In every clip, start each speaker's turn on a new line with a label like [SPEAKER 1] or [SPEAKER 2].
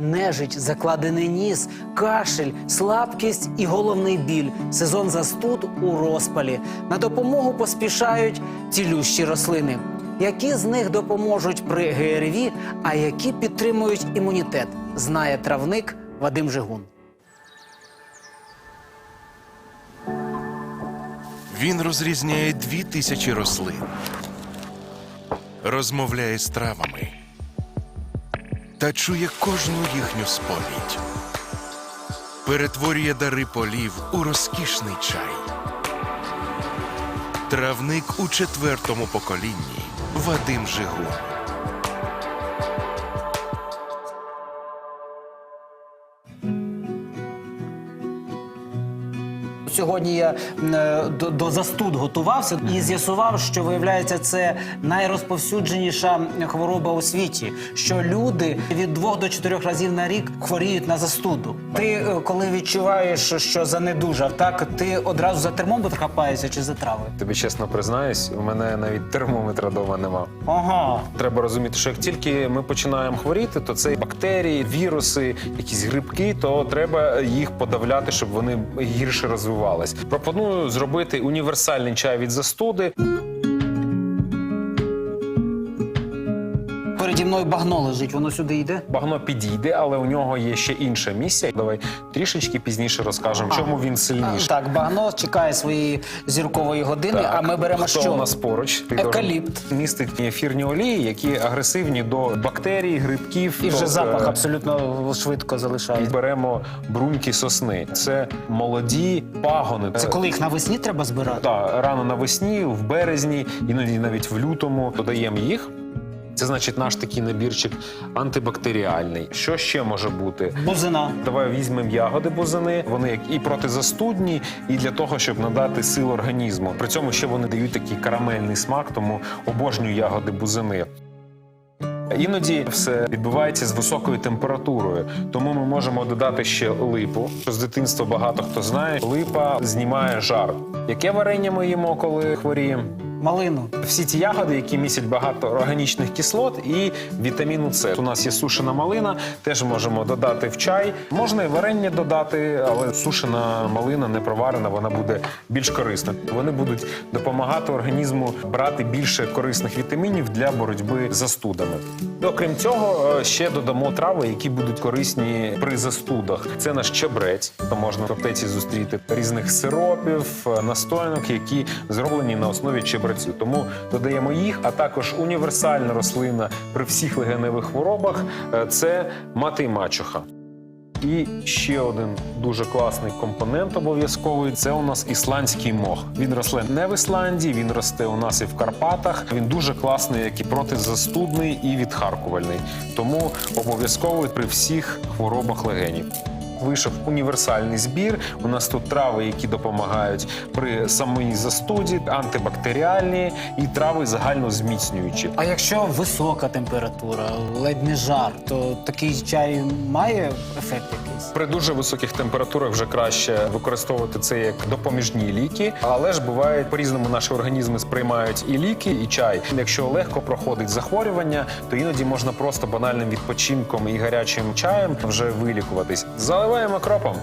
[SPEAKER 1] Нежить, закладений ніс, кашель, слабкість і головний біль. Сезон застуд у розпалі. На допомогу поспішають цілющі рослини. Які з них допоможуть при ГРВІ, а які підтримують імунітет, знає травник Вадим Жигун.
[SPEAKER 2] Він розрізняє дві тисячі рослин, розмовляє з травами та чує кожну їхню сповідь. Перетворює дари полів у розкішний чай. Травник у четвертому поколінні Вадим Жигун.
[SPEAKER 1] Сьогодні я е, до, до застуд готувався і з'ясував, що виявляється, це найрозповсюдженіша хвороба у світі. Що люди від двох до чотирьох разів на рік хворіють на застуду. Ти е, коли відчуваєш, що занедужав, так ти одразу за термометр хапаєшся чи за трави?
[SPEAKER 3] Тобі чесно признаюсь, у мене навіть термометра вдома нема.
[SPEAKER 1] Ага.
[SPEAKER 3] Треба розуміти, що як тільки ми починаємо хворіти, то це бактерії, віруси, якісь грибки, то треба їх подавляти, щоб вони гірше розвивались. Пропоную зробити універсальний чай від застуди.
[SPEAKER 1] Переді мною багно лежить, воно сюди йде.
[SPEAKER 3] Багно підійде, але у нього є ще інша місія. Давай трішечки пізніше розкажемо, чому він сильніший.
[SPEAKER 1] Так, багно чекає своєї зіркової години, а ми беремо
[SPEAKER 3] Хто
[SPEAKER 1] що?
[SPEAKER 3] у нас поруч?
[SPEAKER 1] Екаліпт.
[SPEAKER 3] Містить ефірні олії, які агресивні до бактерій, грибків.
[SPEAKER 1] І вже
[SPEAKER 3] То,
[SPEAKER 1] запах
[SPEAKER 3] е,
[SPEAKER 1] абсолютно швидко
[SPEAKER 3] І
[SPEAKER 1] залишається.
[SPEAKER 3] беремо бруньки сосни. Це молоді пагони.
[SPEAKER 1] Це коли їх навесні треба збирати?
[SPEAKER 3] Так, рано навесні, в березні, іноді навіть в лютому додаємо їх. Це значить наш такий набірчик антибактеріальний. Що ще може бути?
[SPEAKER 1] Бузина.
[SPEAKER 3] Давай візьмемо ягоди бузини. Вони як і протизастудні, і для того, щоб надати сил організму. При цьому ще вони дають такий карамельний смак, тому обожнюю ягоди бузини. Іноді все відбувається з високою температурою, тому ми можемо додати ще липу. З дитинства багато хто знає, липа знімає жар. Яке варення ми їмо, коли хворіємо?
[SPEAKER 1] Малину.
[SPEAKER 3] Всі ті ягоди, які містять багато органічних кислот і вітаміну С. У нас є сушена малина, теж можемо додати в чай. Можна і варення додати, але сушена малина не проварена, вона буде більш корисна. Вони будуть допомагати організму брати більше корисних вітамінів для боротьби з застудами. Окрім цього, е, ще додамо трави, які будуть корисні при застудах. Це наш чебрець, то можна в аптеці зустріти різних сиропів, е, настоянок, які зроблені на основі чебрецю. Тому додаємо їх, а також універсальна рослина при всіх легеневих хворобах е, це мати й мачуха. І ще один дуже класний компонент обов'язковий це у нас ісландський мох. Він росте не в Ісландії, він росте у нас і в Карпатах. Він дуже класний, як і протизастудний, і відхаркувальний. Тому обов'язково при всіх хворобах легенів. Вийшов універсальний збір. У нас тут трави, які допомагають при самій застуді, антибактеріальні і трави загально зміцнюючі.
[SPEAKER 1] А якщо висока температура, ледь не жар, то такий чай має ефект якийсь?
[SPEAKER 3] При дуже високих температурах вже краще використовувати це як допоміжні ліки, але ж буває по-різному наші організми сприймають і ліки, і чай. Якщо легко проходить захворювання, то іноді можна просто банальним відпочинком і гарячим чаєм вже вилікуватись. Заливаємо кропом.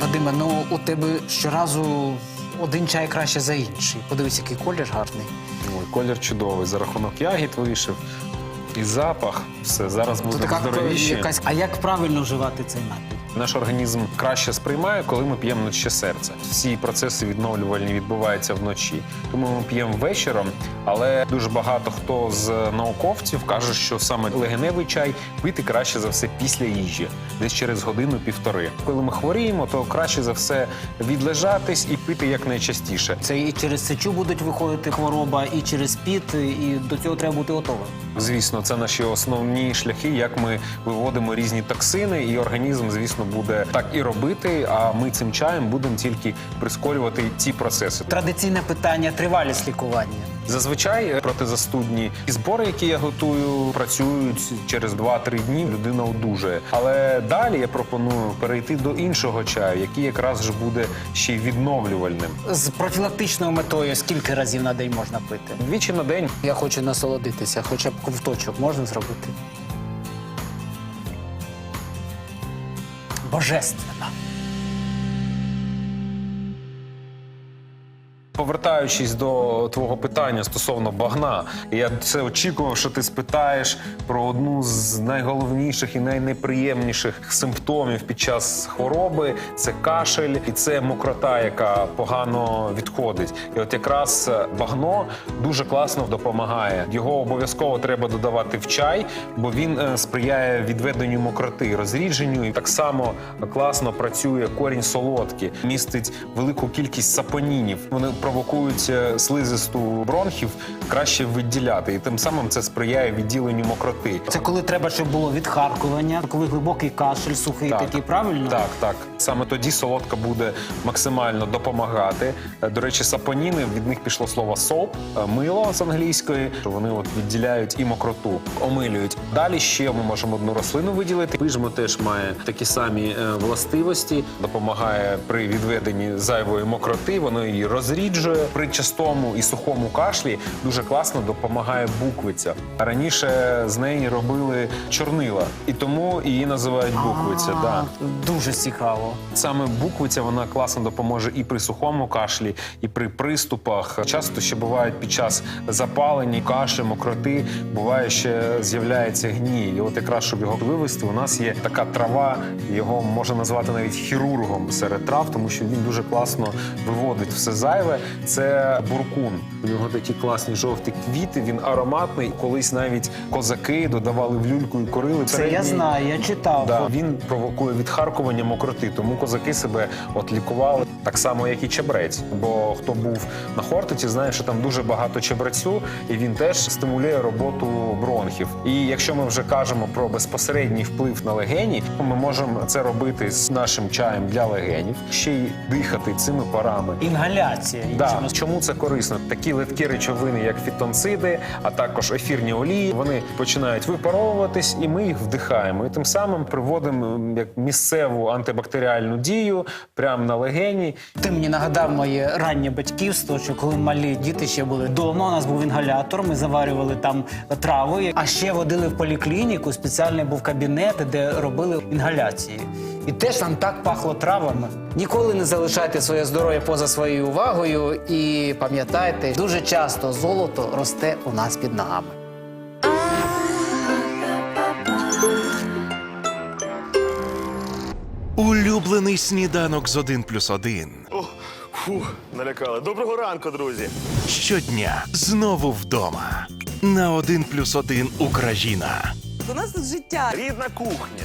[SPEAKER 1] Вадиме, ну у тебе щоразу один чай краще за інший. Подивись, який колір гарний.
[SPEAKER 3] Ой, колір чудовий. За рахунок ягід вийшов. І запах. Все, зараз буде
[SPEAKER 1] така
[SPEAKER 3] здоровіше.
[SPEAKER 1] якась. А як правильно вживати цей напій?
[SPEAKER 3] Наш організм краще сприймає, коли ми п'ємо ночі серце. Всі процеси відновлювальні відбуваються вночі. Тому ми п'ємо вечором, але дуже багато хто з науковців каже, що саме легеневий чай пити краще за все після їжі, десь через годину-півтори. Коли ми хворіємо, то краще за все відлежатись і пити якнайчастіше.
[SPEAKER 1] Це і через сечу будуть виходити хвороба, і через піт, і до цього треба бути готовим.
[SPEAKER 3] Звісно, це наші основні шляхи, як ми виводимо різні токсини, і організм, звісно, буде так і робити. А ми цим чаєм будемо тільки прискорювати ці процеси.
[SPEAKER 1] Традиційне питання тривалість лікування.
[SPEAKER 3] Зазвичай протизастудні і збори, які я готую, працюють через 2-3 дні. Людина одужує. Але далі я пропоную перейти до іншого чаю, який якраз ж буде ще й відновлювальним.
[SPEAKER 1] З профілактичною метою скільки разів на день можна пити?
[SPEAKER 3] Двічі на день
[SPEAKER 1] Я хочу насолодитися, хоча б ковточок можна зробити. Божественно.
[SPEAKER 3] Повертаючись до твого питання стосовно багна, я це очікував, що ти спитаєш про одну з найголовніших і найнеприємніших симптомів під час хвороби це кашель і це мокрота, яка погано відходить. І от якраз багно дуже класно допомагає. Його обов'язково треба додавати в чай, бо він е, сприяє відведенню мокроти, розрідженню. І так само класно працює корінь солодкий, містить велику кількість сапонінів. Вони провокують е, слизисту бронхів краще виділяти, і тим самим це сприяє відділенню мокроти.
[SPEAKER 1] Це коли треба, щоб було відхаркування, коли глибокий кашель, сухий
[SPEAKER 3] Так.
[SPEAKER 1] такий, правильно?
[SPEAKER 3] Так, так. Саме тоді солодка буде максимально допомагати. Е, До речі, сапоніни від них пішло слово соп, е, мило з англійської. Вони от відділяють і мокроту, омилюють. Далі ще ми можемо одну рослину виділити. Пижмо теж має такі самі властивості, допомагає при відведенні зайвої мокроти. Воно її розріджує при частому і сухому кашлі. Дуже класно допомагає буквиця. Раніше з неї робили чорнила, і тому її називають буквиця.
[SPEAKER 1] А,
[SPEAKER 3] Да.
[SPEAKER 1] Дуже цікаво.
[SPEAKER 3] Саме буквиця вона класно допоможе і при сухому кашлі, і при приступах. Часто ще бувають під час запалення, каші, мокроти, буває ще з'являється гній. І от якраз щоб його вивести, у нас є така трава, його можна назвати навіть хірургом серед трав, тому що він дуже класно виводить все зайве. Це буркун. У нього такі класні жовті квіти. Він ароматний. Колись навіть козаки додавали в люльку і корили.
[SPEAKER 1] Це я знаю, я читав.
[SPEAKER 3] Да, він провокує відхаркування мокроти, тому козаки себе от лікували так само, як і чебрець. Бо хто був на Хортиці, знає, що там дуже багато чебрецю, і він теж стимулює роботу бронхів. І якщо ми вже кажемо про безпосередній вплив на легені, ми можемо це робити з нашим чаєм для легенів, ще й дихати цими парами.
[SPEAKER 1] Інгаляція.
[SPEAKER 3] Да. Чому це корисно? Такі литкі речовини, як фітонциди, а також ефірні олії, вони починають випаровуватись, і ми їх вдихаємо. І тим самим приводимо як місцеву антибактеріальну дію прямо на легені.
[SPEAKER 1] Ти мені нагадав моє раннє батьківство, що коли малі діти ще були вдома, у нас був інгалятор, ми заварювали там трави, а ще водили в поліклініку, спеціальний був кабінет, де робили інгаляції. І теж там так пахло травами. Ніколи не залишайте своє здоров'я поза своєю увагою і пам'ятайте, дуже часто золото росте у нас під ногами.
[SPEAKER 2] Улюблений сніданок з 1 плюс 1.
[SPEAKER 4] О, фу, налякали. Доброго ранку, друзі.
[SPEAKER 2] Щодня знову вдома. На 1 плюс 1 Україна.
[SPEAKER 5] У нас тут життя.
[SPEAKER 4] Рідна кухня,